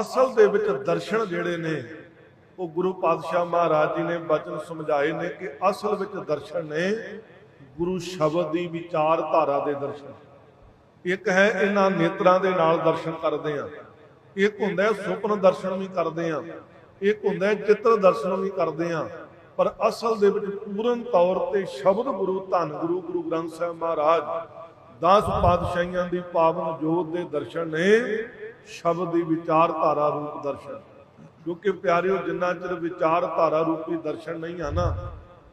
ਅਸਲ ਦੇ ਵਿੱਚ ਦਰਸ਼ਨ ਜਿਹੜੇ ਨੇ, ਉਹ ਗੁਰੂ ਪਾਤਸ਼ਾਹ ਮਹਾਰਾਜ ਜੀ ਨੇ ਬਚਨ ਸਮਝਾਏ ਨੇ ਕਿ ਅਸਲ ਵਿੱਚ ਦਰਸ਼ਨ ਨੇ ਗੁਰੂ ਸ਼ਬਦ ਦੀ ਵਿਚਾਰਧਾਰਾ ਦੇ ਦਰਸ਼ਨ। ਇੱਕ ਹੈ ਇਹਨਾਂ ਨੇਤਰਾਂ ਦੇ ਨਾਲ ਦਰਸ਼ਨ ਕਰਦੇ ਆ। ਇੱਕ ਹੁੰਦਾ ਸੁਪਨ ਦਰਸ਼ਨ ਵੀ ਕਰਦੇ ਆ। ਇੱਕ ਹੁੰਦਾ ਚਿੱਤਰ ਦਰਸ਼ਨ ਵੀ ਕਰਦੇ ਆ। ਪਰ ਅਸਲ ਦੇ ਵਿੱਚ ਪੂਰਨ ਤੌਰ ਤੇ ਸ਼ਬਦ ਗੁਰੂ, ਧੰਨ ਗੁਰੂ ਗੁਰੂ ਗ੍ਰੰਥ ਸਾਹਿਬ ਮਹਾਰਾਜ 10 ਪਾਤਸ਼ਾਹੀਆਂ ਦੀ ਪਾਵਨ ਜੋਤ ਦੇ ਦਰਸ਼ਨ ਨੇ ਸ਼ਬਦ ਦੀ ਵਿਚਾਰਧਾਰਾ ਰੂਪ ਦਰਸ਼ਨ। ਕਿਉਂਕਿ ਪਿਆਰਿਓ, ਜਿੰਨਾ ਚਿਰ ਵਿਚਾਰਧਾਰਾ ਰੂਪੀ ਦਰਸ਼ਨ ਨਹੀਂ ਆ ਨਾ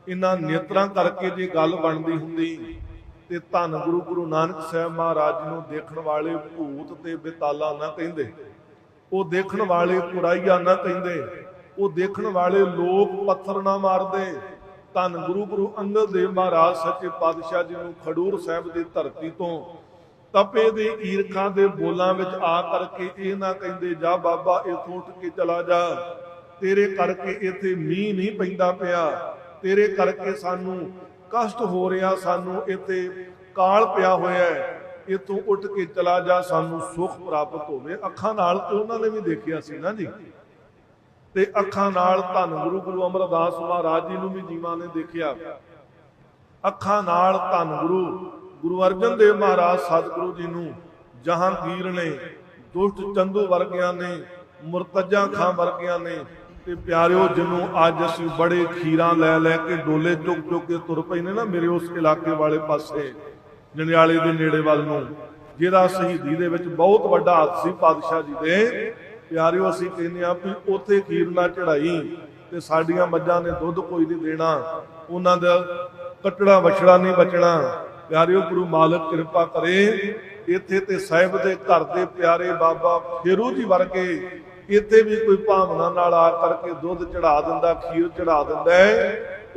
ਇਹਨਾਂ ਨੇਤਰਾਂ ਕਰਕੇ ਜੇ ਗੱਲ ਬਣਦੀ ਹੁੰਦੀ, ਤੇ ਧੰਨ ਗੁਰੂ ਗੁਰੂ ਨਾਨਕ ਸਾਹਿਬ ਮਹਾਰਾਜ ਨੂੰ ਦੇਖਣ ਵਾਲੇ ਭੂਤ ਤੇ ਬਿਤਾਲਾ ਨਾ ਕਹਿੰਦੇ। ਉਹ ਦੇਖਣ ਵਾਲੇ ਕੁਰਾਈਆ ਨਾ ਕਹਿੰਦੇ। ਉਹ ਦੇਖਣ ਵਾਲੇ ਲੋਕ ਪੱਥਰ ਨਾ ਮਾਰਦੇ। ਧੰਨ ਗੁਰੂ ਗੁਰੂ ਅੰਗਦ ਦੇਵ ਮਹਾਰਾਜ ਸੱਚੇ ਪਾਤਸ਼ਾਹ ਜੀ ਨੂੰ ਖਡੂਰ ਸਾਹਿਬ ਦੀ ਧਰਤੀ ਤੋਂ ਤਪੇ ਦੇ ਈਰਖਾਂ ਦੇ ਬੋਲਾਂ ਵਿੱਚ ਆ ਕਰਕੇ ਇਹ ਨਾ ਕਹਿੰਦੇ, ਜਾ ਬਾਬਾ, ਇਥੋਂ ਉੱਠ ਕੇ ਚਲਾ ਜਾ। ਤੇਰੇ ਕਰਕੇ ਇੱਥੇ ਮੀਂਹ ਨਹੀਂ ਪੈਂਦਾ ਪਿਆ। ਤੇਰੇ ਕਰਕੇ ਸਾਨੂੰ ਕਸ਼ਟ ਹੋ ਰਿਹਾ, ਸਾਨੂੰ ਇੱਥੇ ਕਾਲ ਪਿਆ ਹੋਇਆ ਹੈ। ਇਥੋਂ ਉੱਠ ਕੇ ਚਲਾ ਜਾ, ਸਾਨੂੰ ਸੁੱਖ ਪ੍ਰਾਪਤ ਹੋਵੇ। ਅੱਖਾਂ ਨਾਲ ਤੇ ਉਹਨਾਂ ਨੇ ਵੀ ਦੇਖਿਆ ਸੀ ਨਾ ਜੀ। ਤੇ ਅੱਖਾਂ ਨਾਲ ਧੰਨ ਗੁਰੂ ਗੁਰੂ ਅਮਰਦਾਸ ਮਹਾਰਾਜ ਜੀ ਨੂੰ ਵੀ ਜੀਵਾਂ ਨੇ ਦੇਖਿਆ। ਅੱਖਾਂ ਨਾਲ ਧੰਨ ਗੁਰੂ ਗੁਰੂ ਅਰਜਨ ਦੇਵ ਮਹਾਰਾਜ ਸਤਿਗੁਰੂ ਜੀ ਨੂੰ ਜਹਾਂਗੀਰ ਨੇ, ਦੁਸ਼ਟ ਚੰਦੂ ਵਰਗਿਆਂ ਨੇ, ਮੁਰਤਜਾ ਖਾਂ ਵਰਗਿਆਂ ਨੇ ਤੇ ਪਿਆਰਿਓ ਜਿਹਨੂੰ ਅੱਜ ਅਸੀਂ ਬੜੇ ਖੀਰਾਂ ਲੈ ਲੈ ਕੇ ਡੋਲੇ ਚੁੱਕ ਚੁੱਕ ਕੇ ਤੁਰ ਪਏ ਨੇ ਨਾ ਮੇਰੇ ਉਸ ਇਲਾਕੇ ਵਾਲੇ ਪਾਸੇ ਜੰਡਿਆਲੇ ਦੇ ਨੇੜੇ ਵੱਲ ਨੂੰ, ਜਿਹਦਾ ਸ਼ਹੀਦੀ ਦੇ ਵਿੱਚ ਬਹੁਤ ਵੱਡਾ ਹੱਥ ਸੀ ਪਾਤਸ਼ਾਹ ਜੀ ਦੇ। ਪਿਆਰਿਓ ਅਸੀਂ ਕਹਿੰਦੇ ਆ ਵੀ ਉੱਥੇ ਖੀਰ ਨਾ ਚੜਾਈ ਤੇ ਸਾਡੀਆਂ ਮੱਝਾਂ ਨੇ ਦੁੱਧ ਕੋਈ ਨਹੀਂ ਦੇਣਾ, ਉਹਨਾਂ ਦਾ ਕੱਟੜਾ ਵਛੜਾ ਨਹੀਂ ਬਚਣਾ ਪਿਆਰਿਓ ਗੁਰੂ ਮਾਲਕ ਕਿਰਪਾ ਕਰੇ, ਇੱਥੇ ਤੇ ਸਾਹਿਬ ਦੇ ਘਰ ਦੇ ਪਿਆਰੇ ਬਾਬਾ ਫੇਰੂ ਜੀ ਵਰਗੇ ਇੱਥੇ ਵੀ ਕੋਈ ਭਾਵਨਾ ਨਾਲ ਆ ਕਰਕੇ ਦੁੱਧ ਚੜਾ ਦਿੰਦਾ, ਖੀਰ ਚੜਾ ਦਿੰਦਾ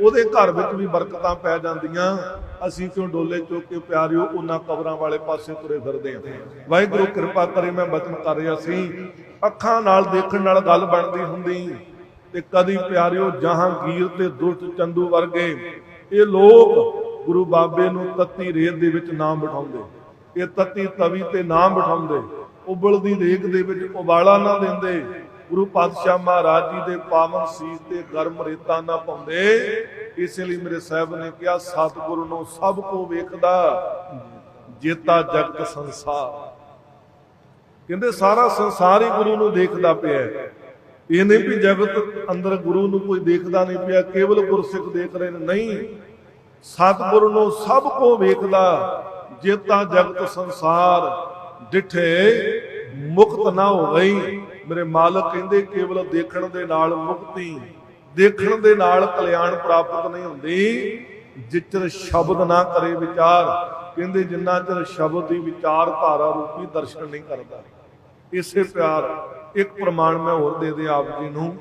ਉਹਦੇ ਘਰ ਵਿੱਚ ਵੀ ਬਰਕਤਾਂ ਪੈ ਜਾਂਦੀਆਂ। ਅਸੀਂ ਕਿਉਂ ਡੋਲੇ ਚੁੱਕ ਕੇ ਪਿਆਰਿਓ ਉਹਨਾਂ ਕਬਰਾਂ ਵਾਲੇ ਪਾਸੇ ਤੁਰੇ ਫਿਰਦੇ ਹਾਂ। ਵਾਹਿਗੁਰੂ ਕਿਰਪਾ ਕਰੇ, ਮੈਂ ਬਚਨ ਕਰ ਰਿਹਾ ਸੀ। ਅੱਖਾਂ ਨਾਲ ਦੇਖਣ ਨਾਲ ਗੱਲ ਬਣਦੀ ਹੁੰਦੀ, ਤੇ ਕਦੀ ਪਿਆਰਿਓ ਜਹਾਂਗੀਰ ਤੇ ਦੁਸ਼ਟ ਚੰਦੂ ਵਰਗੇ, ਇਹ ਲੋਕ ਗੁਰੂ ਬਾਬੇ ਨੂੰ ਤੱਤੀ ਰੇਤ ਦੇ ਵਿੱਚ ਨਾਮ ਬਿਠਾਉਂਦੇ। ਇਹ ਤੱਤੀ ਤਵੀ ਤੇ ਨਾਮ ਬਿਠਾਉਂਦੇ। ਉਬਲਦੀ ਰੇਤ ਦੇ ਵਿੱਚ ਉਬਾਲਾ ਨਾ ਦਿੰਦੇ। ਗੁਰੂ ਪਾਤਸ਼ਾਹ ਮਹਾਰਾਜ ਜੀ ਦੇ ਪਾਵਨ ਸੀਸ ਤੇ ਗਰਮ ਰੇਤਾ ਨਾ ਪਾਉਂਦੇ। ਇਸ ਲਈ ਮੇਰੇ ਸਾਹਿਬ ਨੇ ਕਿਹਾ, ਸਤਿਗੁਰੂ ਨੂੰ ਸਭ ਕੋ ਵੇਖਦਾ, ਜੇਤਾ ਜਗਤ ਸੰਸਾਰ। ਕਹਿੰਦੇ, ਸਾਰਾ ਸੰਸਾਰ ਹੀ ਗੁਰੂ ਨੂੰ ਦੇਖਦਾ ਪਿਆ ਹੈ। ਇਹ ਨਹੀਂ ਵੀ ਜਗਤ ਅੰਦਰ ਗੁਰੂ ਨੂੰ ਕੋਈ ਦੇਖਦਾ ਨਹੀਂ ਪਿਆ, ਕੇਵਲ ਗੁਰਸਿੱਖ ਦੇਖ ਰਹੇ ਨੇ। ਨਹੀਂ ਸਤਿਗੁਰੂ ਨੂੰ ਸਭ ਕੋ ਵੇਖਦਾ, ਜੇਤਾ ਜਗਤ ਸੰਸਾਰ, ਡਿਠੇ ਮੁਕਤ ਨਾ ਹੋ ਗਈ। ਮੇਰੇ ਮਾਲਕ ਕਹਿੰਦੇ, ਕੇਵਲ ਦੇਖਣ ਦੇ ਨਾਲ ਮੁਕਤੀ, ਦੇਖਣ ਦੇ ਨਾਲ ਕਲਿਆਣ ਪ੍ਰਾਪਤ ਨਹੀਂ ਹੁੰਦੀ। ਜਿਚਰ ਸ਼ਬਦ ਨਾ ਕਰੇ ਵਿਚਾਰ, ਕਹਿੰਦੇ ਜਿੰਨਾ ਚਿਰ ਸ਼ਬਦ ਦੀ ਵਿਚਾਰ ਧਾਰਾ ਰੂਪੀ ਦਰਸ਼ਨ ਨਹੀਂ ਕਰਦਾ। ਇਸੇ ਪਿਆਰ, ਇੱਕ ਪ੍ਰਮਾਣ ਮੈਂ ਹੋਰ ਦੇ ਦੇ ਆਪ ਜੀ ਨੂੰ।